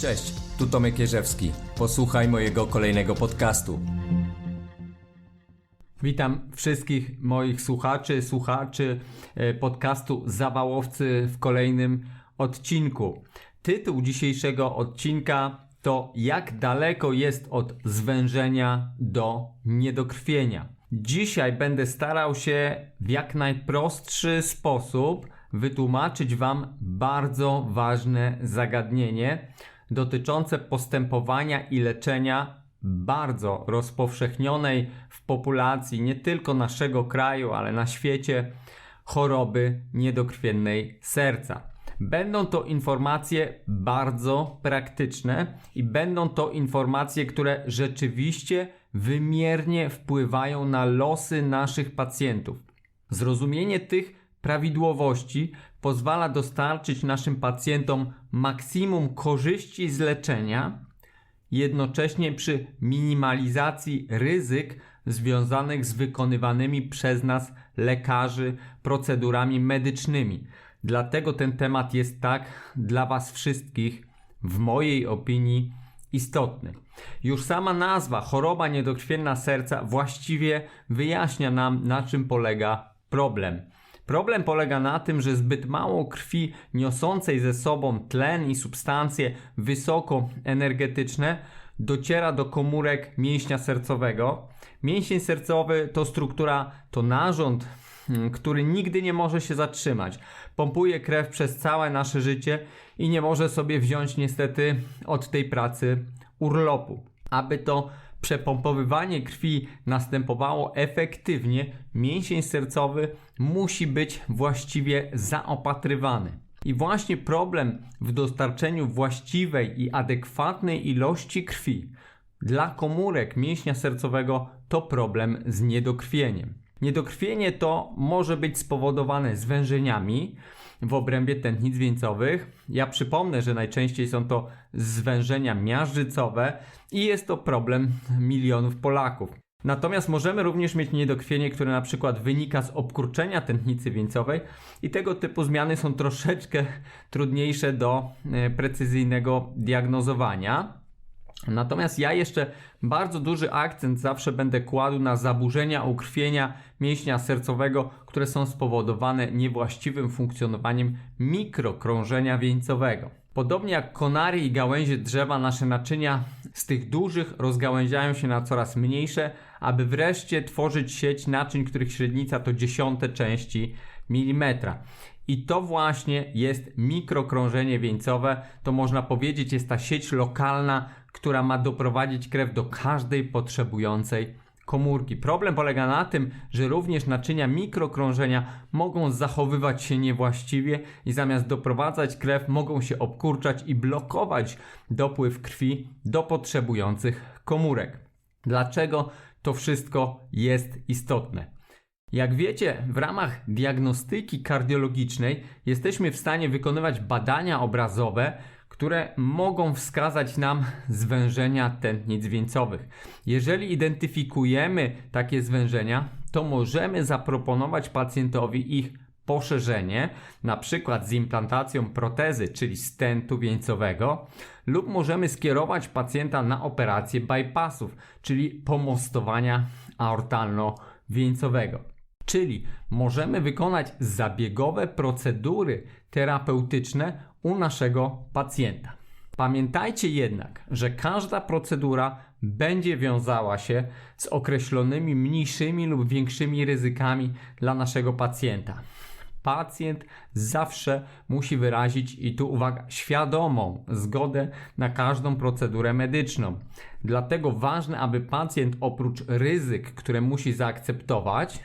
Cześć, tu Tomek Jerzewski. Posłuchaj mojego kolejnego podcastu. Witam wszystkich moich słuchaczy, słuchaczy e, podcastu Zawałowcy w kolejnym odcinku. Tytuł dzisiejszego odcinka to Jak daleko jest od zwężenia do niedokrwienia. Dzisiaj będę starał się w jak najprostszy sposób wytłumaczyć Wam bardzo ważne zagadnienie dotyczące postępowania i leczenia bardzo rozpowszechnionej w populacji nie tylko naszego kraju, ale na świecie choroby niedokrwiennej serca. Będą to informacje bardzo praktyczne i będą to informacje, które rzeczywiście wymiernie wpływają na losy naszych pacjentów. Zrozumienie tych prawidłowości pozwala dostarczyć naszym pacjentom maksimum korzyści z leczenia, jednocześnie przy minimalizacji ryzyk związanych z wykonywanymi przez nas lekarzy procedurami medycznymi. Dlatego ten temat jest tak dla Was wszystkich, w mojej opinii, istotny. Już sama nazwa choroba niedokrwienna serca właściwie wyjaśnia nam, na czym polega problem. Problem polega na tym, że zbyt mało krwi niosącej ze sobą tlen i substancje wysoko energetyczne dociera do komórek mięśnia sercowego. Mięsień sercowy to struktura, to narząd, hmm, który nigdy nie może się zatrzymać. Pompuje krew przez całe nasze życie i nie może sobie wziąć niestety od tej pracy urlopu. Aby to przepompowywanie krwi następowało efektywnie, mięsień sercowy musi być właściwie zaopatrywany. I właśnie problem w dostarczeniu właściwej i adekwatnej ilości krwi dla komórek mięśnia sercowego to problem z niedokrwieniem. Niedokrwienie to może być spowodowane zwężeniami w obrębie tętnic wieńcowych. Ja przypomnę, że najczęściej są to zwężenia miażdżycowe i jest to problem milionów Polaków. Natomiast możemy również mieć niedokrwienie, które na przykład wynika z obkurczenia tętnicy wieńcowej i tego typu zmiany są troszeczkę trudniejsze do e, precyzyjnego diagnozowania. Natomiast ja jeszcze bardzo duży akcent zawsze będę kładł na zaburzenia ukrwienia mięśnia sercowego, które są spowodowane niewłaściwym funkcjonowaniem mikrokrążenia wieńcowego. Podobnie jak konary i gałęzie drzewa, nasze naczynia z tych dużych rozgałęziają się na coraz mniejsze, aby wreszcie tworzyć sieć naczyń, których średnica to dziesiąte części milimetra. I to właśnie jest mikrokrążenie wieńcowe. To można powiedzieć jest ta sieć lokalna, która ma doprowadzić krew do każdej potrzebującej komórki. Problem polega na tym, że również naczynia mikrokrążenia mogą zachowywać się niewłaściwie i zamiast doprowadzać krew, mogą się obkurczać i blokować dopływ krwi do potrzebujących komórek. Dlaczego to wszystko jest istotne? Jak wiecie, w ramach diagnostyki kardiologicznej jesteśmy w stanie wykonywać badania obrazowe, które mogą wskazać nam zwężenia tętnic wieńcowych. Jeżeli identyfikujemy takie zwężenia, to możemy zaproponować pacjentowi ich poszerzenie, na przykład z implantacją protezy, czyli stentu wieńcowego, lub możemy skierować pacjenta na operację bypassów, czyli pomostowania aortalno-wieńcowego. Czyli możemy wykonać zabiegowe procedury terapeutyczne u naszego pacjenta. Pamiętajcie jednak, że każda procedura będzie wiązała się z określonymi mniejszymi lub większymi ryzykami dla naszego pacjenta. Pacjent zawsze musi wyrazić, i tu uwaga, świadomą zgodę na każdą procedurę medyczną. Dlatego ważne, aby pacjent oprócz ryzyk, które musi zaakceptować,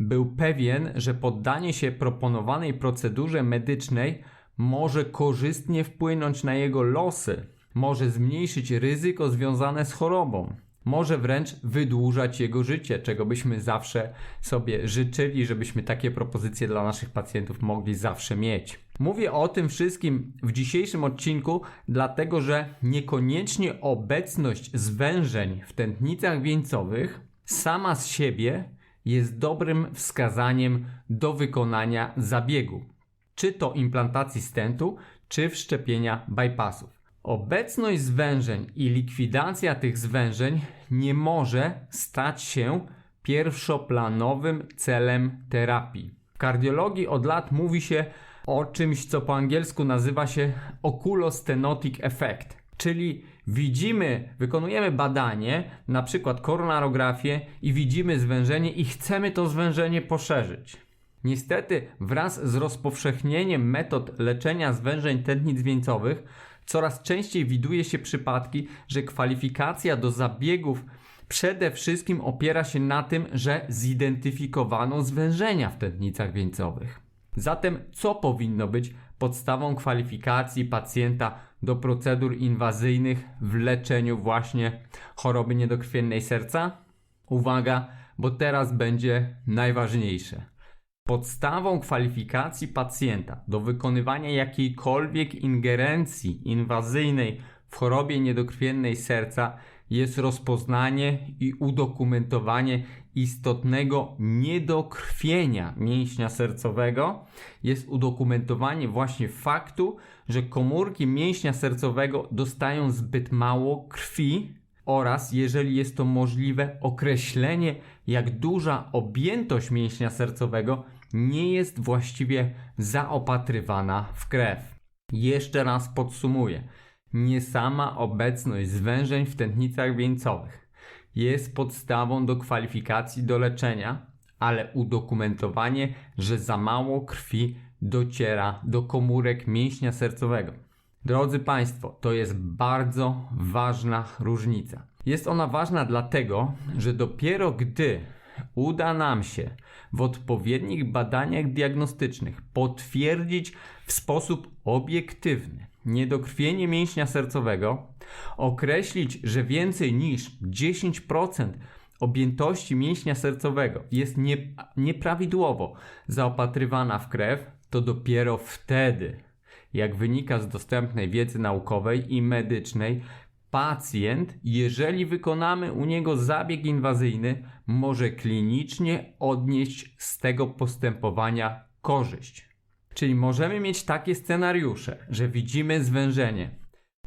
był pewien, że poddanie się proponowanej procedurze medycznej może korzystnie wpłynąć na jego losy, może zmniejszyć ryzyko związane z chorobą, może wręcz wydłużać jego życie, czego byśmy zawsze sobie życzyli, żebyśmy takie propozycje dla naszych pacjentów mogli zawsze mieć. Mówię o tym wszystkim w dzisiejszym odcinku, dlatego że niekoniecznie obecność zwężeń w tętnicach wieńcowych sama z siebie jest dobrym wskazaniem do wykonania zabiegu czy to implantacji stentu, czy wszczepienia bypassów. Obecność zwężeń i likwidacja tych zwężeń nie może stać się pierwszoplanowym celem terapii. W kardiologii od lat mówi się o czymś, co po angielsku nazywa się oculostenotic effect, czyli widzimy, wykonujemy badanie, na przykład koronarografię i widzimy zwężenie i chcemy to zwężenie poszerzyć. Niestety, wraz z rozpowszechnieniem metod leczenia zwężeń tętnic wieńcowych, coraz częściej widuje się przypadki, że kwalifikacja do zabiegów przede wszystkim opiera się na tym, że zidentyfikowano zwężenia w tętnicach wieńcowych. Zatem, co powinno być podstawą kwalifikacji pacjenta do procedur inwazyjnych w leczeniu właśnie choroby niedokrwiennej serca? Uwaga, bo teraz będzie najważniejsze. Podstawą kwalifikacji pacjenta do wykonywania jakiejkolwiek ingerencji inwazyjnej w chorobie niedokrwiennej serca jest rozpoznanie i udokumentowanie istotnego niedokrwienia mięśnia sercowego, jest udokumentowanie właśnie faktu, że komórki mięśnia sercowego dostają zbyt mało krwi oraz, jeżeli jest to możliwe, określenie, jak duża objętość mięśnia sercowego nie jest właściwie zaopatrywana w krew. Jeszcze raz podsumuję. Nie sama obecność zwężeń w tętnicach wieńcowych jest podstawą do kwalifikacji do leczenia, ale udokumentowanie, że za mało krwi dociera do komórek mięśnia sercowego. Drodzy Państwo, to jest bardzo ważna różnica. Jest ona ważna dlatego, że dopiero gdy uda nam się w odpowiednich badaniach diagnostycznych potwierdzić w sposób obiektywny niedokrwienie mięśnia sercowego, określić, że więcej niż 10% objętości mięśnia sercowego jest nie, nieprawidłowo zaopatrywana w krew, to dopiero wtedy, jak wynika z dostępnej wiedzy naukowej i medycznej, pacjent, jeżeli wykonamy u niego zabieg inwazyjny, może klinicznie odnieść z tego postępowania korzyść. Czyli możemy mieć takie scenariusze, że widzimy zwężenie.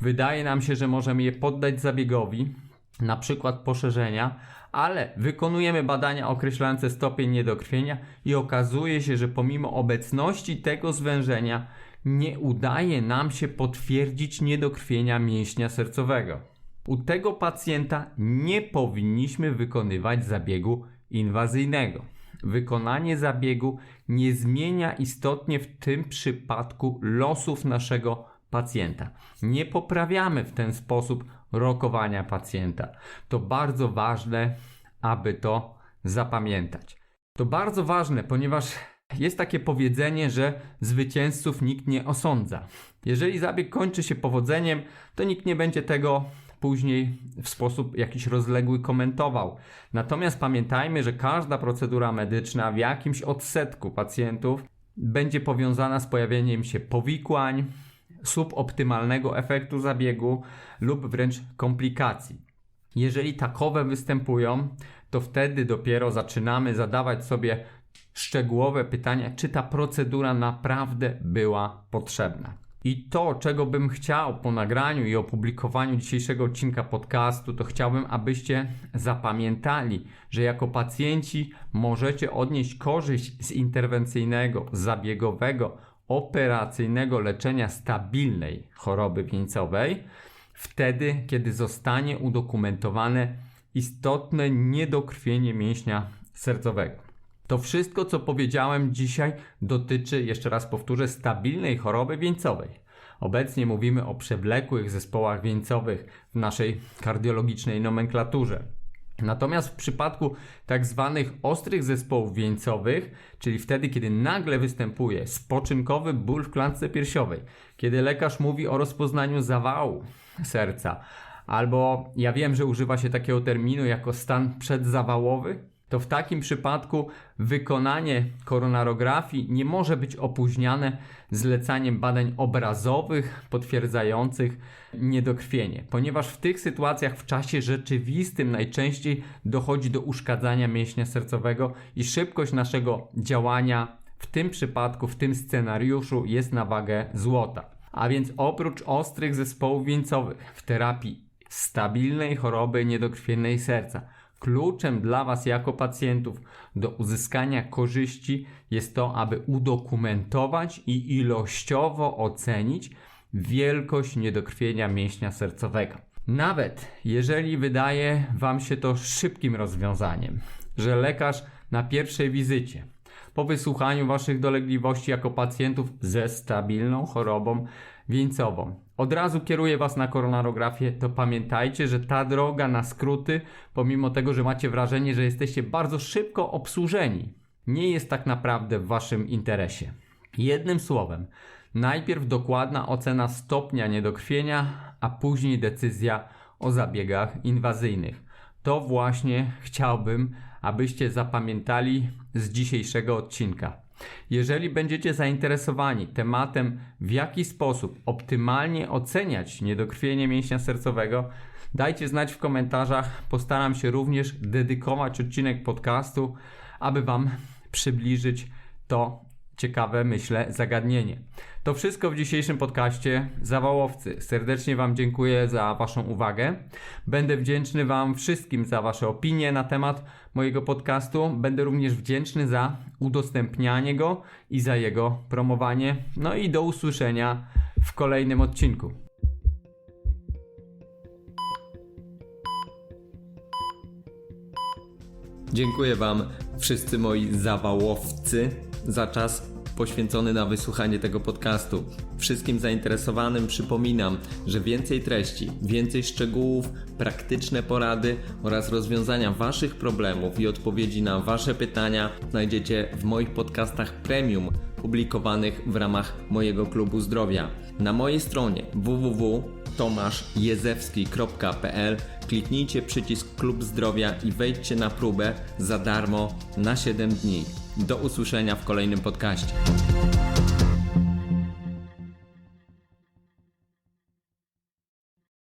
Wydaje nam się, że możemy je poddać zabiegowi, na przykład poszerzenia, ale wykonujemy badania określające stopień niedokrwienia i okazuje się, że pomimo obecności tego zwężenia nie udaje nam się potwierdzić niedokrwienia mięśnia sercowego. U tego pacjenta nie powinniśmy wykonywać zabiegu inwazyjnego. Wykonanie zabiegu nie zmienia istotnie w tym przypadku losów naszego pacjenta. Nie poprawiamy w ten sposób rokowania pacjenta. To bardzo ważne, aby to zapamiętać. To bardzo ważne, ponieważ jest takie powiedzenie, że zwycięzców nikt nie osądza. Jeżeli zabieg kończy się powodzeniem, to nikt nie będzie tego później w sposób jakiś rozległy komentował. Natomiast pamiętajmy, że każda procedura medyczna w jakimś odsetku pacjentów będzie powiązana z pojawieniem się powikłań, suboptymalnego efektu zabiegu lub wręcz komplikacji. Jeżeli takowe występują, to wtedy dopiero zaczynamy zadawać sobie szczegółowe pytania, czy ta procedura naprawdę była potrzebna. I to, czego bym chciał po nagraniu i opublikowaniu dzisiejszego odcinka podcastu, to chciałbym, abyście zapamiętali, że jako pacjenci możecie odnieść korzyść z interwencyjnego, zabiegowego, operacyjnego leczenia stabilnej choroby wieńcowej, wtedy, kiedy zostanie udokumentowane istotne niedokrwienie mięśnia sercowego. To wszystko, co powiedziałem dzisiaj, dotyczy, jeszcze raz powtórzę, stabilnej choroby wieńcowej. Obecnie mówimy o przewlekłych zespołach wieńcowych w naszej kardiologicznej nomenklaturze. Natomiast w przypadku tak zwanych ostrych zespołów wieńcowych, czyli wtedy, kiedy nagle występuje spoczynkowy ból w klatce piersiowej, kiedy lekarz mówi o rozpoznaniu zawału serca, albo ja wiem, że używa się takiego terminu jako stan przedzawałowy, to w takim przypadku wykonanie koronarografii nie może być opóźniane zlecaniem badań obrazowych potwierdzających niedokrwienie, ponieważ w tych sytuacjach w czasie rzeczywistym najczęściej dochodzi do uszkadzania mięśnia sercowego i szybkość naszego działania w tym przypadku, w tym scenariuszu jest na wagę złota. A więc oprócz ostrych zespołów wieńcowych w terapii stabilnej choroby niedokrwiennej serca, kluczem dla Was jako pacjentów do uzyskania korzyści jest to, aby udokumentować i ilościowo ocenić wielkość niedokrwienia mięśnia sercowego. Nawet jeżeli wydaje Wam się to szybkim rozwiązaniem, że lekarz na pierwszej wizycie po wysłuchaniu Waszych dolegliwości jako pacjentów ze stabilną chorobą wieńcową od razu kieruje Was na koronarografię, to pamiętajcie, że ta droga na skróty, pomimo tego, że macie wrażenie, że jesteście bardzo szybko obsłużeni, nie jest tak naprawdę w Waszym interesie. Jednym słowem, najpierw dokładna ocena stopnia niedokrwienia, a później decyzja o zabiegach inwazyjnych. To właśnie chciałbym, abyście zapamiętali z dzisiejszego odcinka. Jeżeli będziecie zainteresowani tematem, w jaki sposób optymalnie oceniać niedokrwienie mięśnia sercowego, dajcie znać w komentarzach. Postaram się również dedykować odcinek podcastu, aby Wam przybliżyć to ciekawe, myślę, zagadnienie. To wszystko w dzisiejszym podcaście. Zawałowcy, serdecznie Wam dziękuję za Waszą uwagę. Będę wdzięczny Wam wszystkim za Wasze opinie na temat mojego podcastu. Będę również wdzięczny za udostępnianie go i za jego promowanie. No i do usłyszenia w kolejnym odcinku. Dziękuję Wam, wszyscy moi zawałowcy, za czas poświęcony na wysłuchanie tego podcastu. Wszystkim zainteresowanym przypominam, że więcej treści, więcej szczegółów, praktyczne porady oraz rozwiązania Waszych problemów i odpowiedzi na Wasze pytania znajdziecie w moich podcastach premium publikowanych w ramach mojego klubu zdrowia. Na mojej stronie www.tomaszjezewski.pl kliknijcie przycisk Klub Zdrowia i wejdźcie na próbę za darmo na 7 dni. Do usłyszenia w kolejnym podcaście.